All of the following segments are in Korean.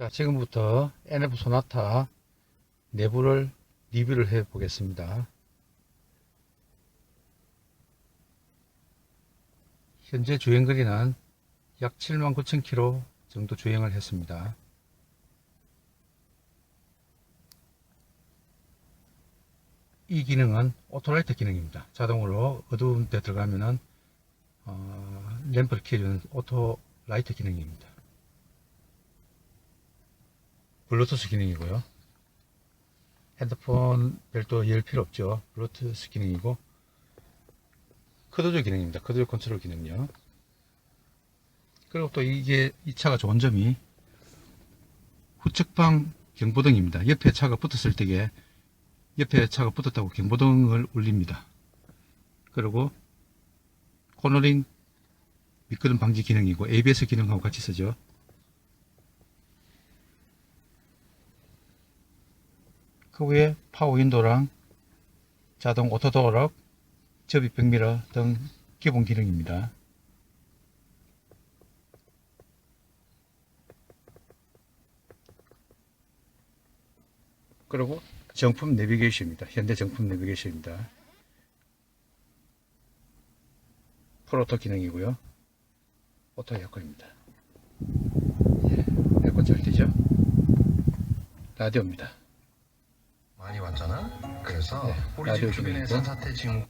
자, 지금부터 NF 소나타 내부를 리뷰를 해 보겠습니다. 현재 주행거리는 약 7만 9천 킬로 정도 주행을 했습니다. 이 기능은 오토라이트 기능입니다. 자동으로 어두운 데 들어가면은 어, 램프를 켜주는 오토라이트 기능입니다. 블루투스 기능이고요. 핸드폰 별도 열 필요 없죠. 블루투스 기능이고 커드조 기능입니다. 커드조 컨트롤 기능요. 그리고 또 이게 이 차가 좋은 점이 후측방 경보등입니다. 옆에 차가 붙었을 때에 옆에 차가 붙었다고 경보등을 울립니다. 그리고 코너링 미끄럼 방지 기능이고 ABS 기능하고 같이 쓰죠. 그 위에 파워 윈도랑 자동 오토 도어락, 접입 백미러 등 기본 기능입니다. 그리고 정품 내비게이션입니다. 현대 정품 내비게이션입니다. 프로토 기능이고요. 오토 에어컨입니다. 예, 에어컨 잘 되죠? 라디오입니다. 많이 왔잖아. 그래서 네, 우리 라디오 집 주변에 중이고. 산사태 징후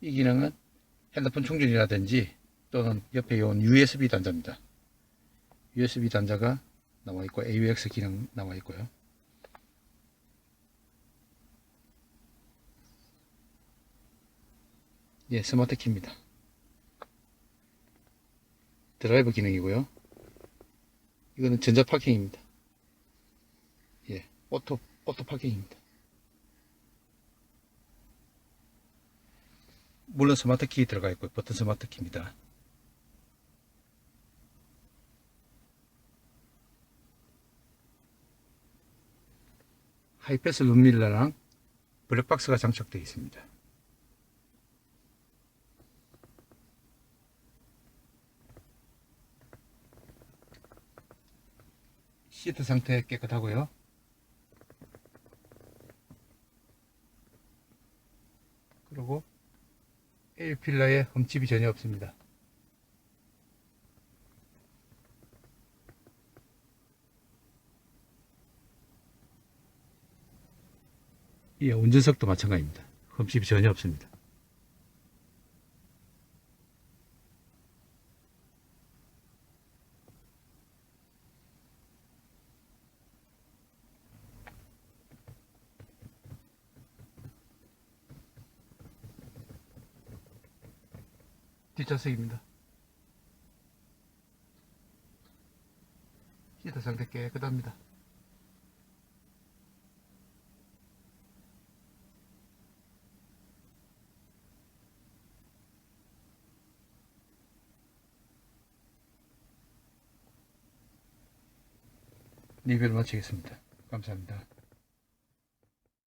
이 기능은 핸드폰 충전이라든지 또는 옆에 온 USB 단자입니다. USB 단자가 나와 있고 AUX 기능 나와 있고요. 예, 스마트 키입니다. 드라이브 기능이고요. 이거는 전자 파킹입니다. 예, 오토 오토 파킹입니다. 물론 스마트 키 들어가 있고 버튼 스마트 키입니다. 하이패스 룸밀러랑 블랙박스가 장착되어 있습니다. 시트 상태 깨끗하고요. 그리고 A 필러에 흠집이 전혀 없습니다. 예, 운전석도 마찬가지입니다. 흠집이 전혀 없습니다. 뒷좌석입니다. 시트 상태 깨끗합니다. 리뷰를 마치겠습니다. 감사합니다.